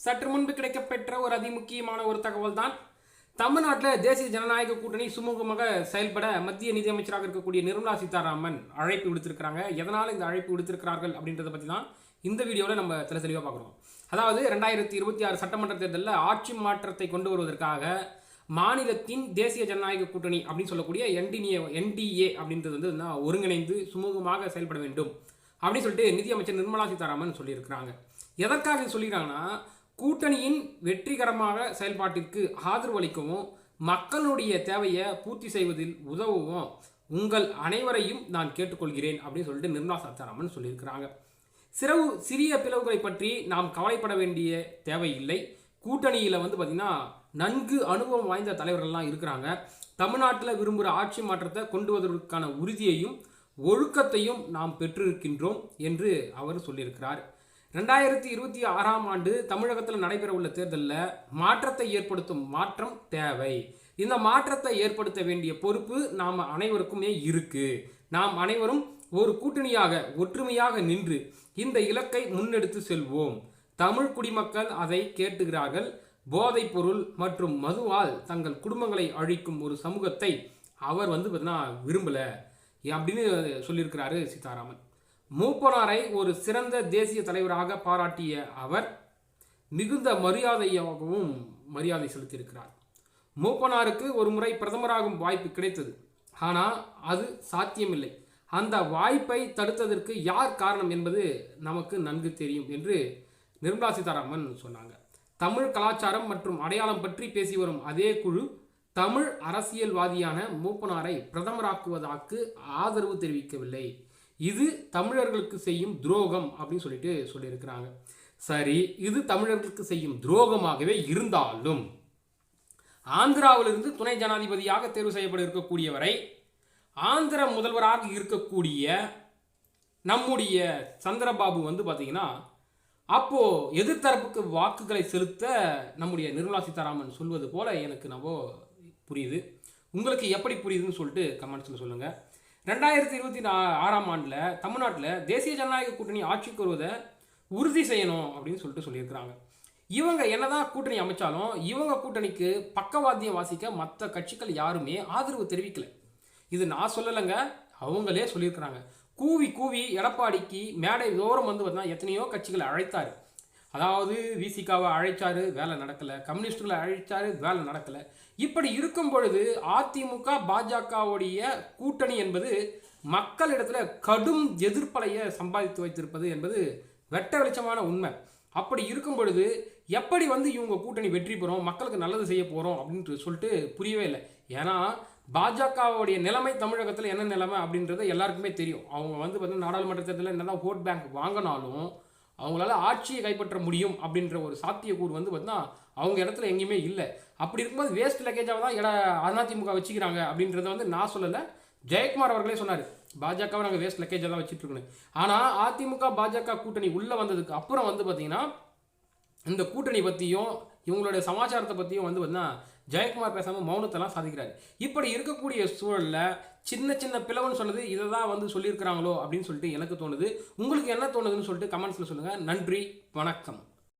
சற்று முன்பு கிடைக்கப்பெற்ற ஒரு அதிமுக்கியமான ஒரு தகவல் தான் தமிழ்நாட்டில் தேசிய ஜனநாயக கூட்டணி சுமூகமாக செயல்பட மத்திய நிதியமைச்சராக இருக்கக்கூடிய நிர்மலா சீதாராமன் அழைப்பு விடுத்திருக்கிறாங்க. எதனால் இந்த அழைப்பு விடுத்திருக்கிறார்கள் அப்படின்றத பற்றி தான் இந்த வீடியோவில் நம்ம தெளி தெளிவாக பார்க்குறோம். அதாவது ரெண்டாயிரத்தி இருபத்தி ஆறு சட்டமன்ற தேர்தலில் ஆட்சி மாற்றத்தை கொண்டு வருவதற்காக மாநிலத்தின் தேசிய ஜனநாயக கூட்டணி அப்படின்னு சொல்லக்கூடிய என்டிஏ என்டிஏ அப்படின்றது வந்து நான் ஒருங்கிணைந்து சுமூகமாக செயல்பட வேண்டும் அப்படின்னு சொல்லிட்டு நிதியமைச்சர் நிர்மலா சீதாராமன் சொல்லியிருக்கிறாங்க. எதற்காக இது கூட்டணியின் வெற்றிகரமாக செயல்பாட்டிற்கு ஆதரவு அளிக்கவும் மக்களுடைய தேவையை பூர்த்தி செய்வதில் உதவவும். உங்கள் அனைவரையும் நான் கேட்டுக்கொள்கிறேன் அப்படின்னு சொல்லிட்டு நிர்மலா சீதாராமன் சொல்லியிருக்கிறாங்க. சிறவு சிறிய பிளவுகளை பற்றி நாம் கவலைப்பட வேண்டிய தேவையில்லை கூட்டணியில் வந்து பார்த்திங்கன்னா நன்கு அனுபவம் வாய்ந்த தலைவர்கள்லாம் இருக்கிறாங்க. தமிழ்நாட்டில் விரும்புகிற ஆட்சி மாற்றத்தை கொண்டு வருவதற்கான உறுதியையும் ஒழுக்கத்தையும் நாம் பெற்றிருக்கின்றோம் என்று அவர் சொல்லியிருக்கிறார். ரெண்டாயிரத்தி இருபத்தி ஆறாம் ஆண்டு தமிழகத்தில் நடைபெற உள்ள தேர்தலில் மாற்றத்தை ஏற்படுத்தும் மாற்றம் தேவை. இந்த மாற்றத்தை ஏற்படுத்த வேண்டிய பொறுப்பு நாம் அனைவருக்குமே இருக்கு. நாம் அனைவரும் ஒரு கூட்டணியாக ஒற்றுமையாக நின்று இந்த இலக்கை முன்னெடுத்து செல்வோம். தமிழ் குடிமக்கள் அதை கேட்டுகிறார்கள். போதைப் பொருள் மற்றும் மதுவால் தங்கள் குடும்பங்களை அழிக்கும் ஒரு சமூகத்தை அவர் வந்து பார்த்தீங்கன்னா விரும்பல அப்படின்னு சொல்லியிருக்கிறாரு சீதாராமன். மூப்பனாரை ஒரு சிறந்த தேசிய தலைவராக பாராட்டிய அவர் மிகுந்த மரியாதையாகவும் மரியாதை செலுத்தியிருக்கிறார். மூப்பனாருக்கு ஒரு முறை பிரதமராகும் வாய்ப்பு கிடைத்தது. ஆனால் அது சாத்தியமில்லை. அந்த வாய்ப்பை தடுத்ததற்கு யார் காரணம் என்பது நமக்கு நன்கு தெரியும் என்று நிர்மலா சீதாராமன் சொன்னாங்க. தமிழ் கலாச்சாரம் மற்றும் அடையாளம் பற்றி பேசி வரும் அதே குழு தமிழ் அரசியல்வாதியான மூப்பனாரை பிரதமராக்குவதற்கு ஆதரவு தெரிவிக்கவில்லை. இது தமிழர்களுக்கு செய்யும் துரோகம் அப்படின்னு சொல்லிட்டு சொல்லியிருக்கிறாங்க. சரி இது தமிழர்களுக்கு செய்யும் துரோகமாகவே இருந்தாலும் ஆந்திராவிலிருந்து துணை ஜனாதிபதியாக தேர்வு செய்யப்பட இருக்கக்கூடியவரை ஆந்திர முதல்வராக இருக்கக்கூடிய நம்முடைய சந்திரபாபு வந்து பார்த்தீங்கன்னா அப்போ எதிர்த்தரப்புக்கு வாக்குகளை செலுத்த நம்முடைய நிர்மலா சீதாராமன் சொல்வது போல எனக்கு நவோ புரியுது. உங்களுக்கு எப்படி புரியுதுன்னு சொல்லிட்டு கமெண்ட்ஸில் சொல்லுங்கள் ரெண்டாயிரத்தி இருபத்தி நா ஆறாம் ஆண்டில் தமிழ்நாட்டில் தேசிய ஜனநாயக கூட்டணி ஆட்சிக்கு வருவதை உறுதி செய்யணும் அப்படின்னு சொல்லிட்டு சொல்லியிருக்கிறாங்க. இவங்க என்னதான் கூட்டணி அமைச்சாலும் இவங்க கூட்டணிக்கு பக்கவாத்தியம் வாசிக்க மற்ற கட்சிகள் யாருமே ஆதரவு தெரிவிக்கல. இது நான் சொல்லலைங்க அவங்களே சொல்லியிருக்கிறாங்க. கூவி கூவி எடப்பாடிக்கு மேடை தோறும் வந்து பார்த்தா எத்தனையோ கட்சிகளை அழைத்தாரு. அதாவது விசிகாவை அழைச்சாரு வேலை நடக்கலை. கம்யூனிஸ்டுகளை அழைச்சாரு வேலை நடக்கலை. இப்படி இருக்கும் பொழுது அதிமுக பாஜகவுடைய கூட்டணி என்பது மக்களிடத்தில் கடும் எதிர்ப்பலையை சம்பாதித்து வைத்திருப்பது என்பது வெட்ட வெளிச்சமான உண்மை. அப்படி இருக்கும் பொழுது எப்படி வந்து இவங்க கூட்டணி வெற்றி பெறும் மக்களுக்கு நல்லது செய்ய போகிறோம் அப்படின்ட்டு சொல்லிட்டு புரியவே இல்லை. ஏன்னா பாஜகவுடைய நிலைமை தமிழகத்தில் என்ன நிலைமை அப்படின்றது எல்லாருக்குமே தெரியும். அவங்க வந்து பார்த்தீங்கன்னா நாடாளுமன்ற தேர்தலில் என்னதான் ஓட் பேங்க் வாங்கினாலும் அவங்களால ஆட்சியை கைப்பற்ற முடியும் அப்படின்ற ஒரு சாத்தியக்கூறு வந்து பார்த்தீங்கன்னா அவங்க இடத்துல எங்கேயுமே இல்லை. அப்படி இருக்கும்போது வேஸ்ட் லக்கேஜாக தான் இட அதிமுக வச்சுக்கிறாங்க அப்படின்றத வந்து நான் சொல்லலை. ஜெயக்குமார் அவர்களே சொன்னார் பாஜகவை நாங்கள் வேஸ்ட் லக்கேஜாக தான் வச்சுட்ருக்கணும் ஆனால் அதிமுக பாஜக கூட்டணி உள்ளே வந்ததுக்கு அப்புறம் வந்து பார்த்தீங்கன்னா இந்த கூட்டணி பற்றியும் இவங்களுடைய சமாச்சாரத்தை பற்றியும் வந்து பார்த்தீங்கன்னா ஜெயக்குமார் பேசாமல் மௌனத்தெல்லாம் சாதிக்கிறார். இப்படி இருக்கக்கூடிய சூழலில் சின்ன சின்ன பிளவுன்னு சொன்னது இதை தான் வந்து சொல்லியிருக்கிறாங்களோ அப்படின்னு சொல்லிட்டு எனக்கு தோணுது. உங்களுக்கு என்ன தோணுதுன்னு சொல்லிட்டு கமெண்ட்ஸில் சொல்லுங்கள் நன்றி வணக்கம்.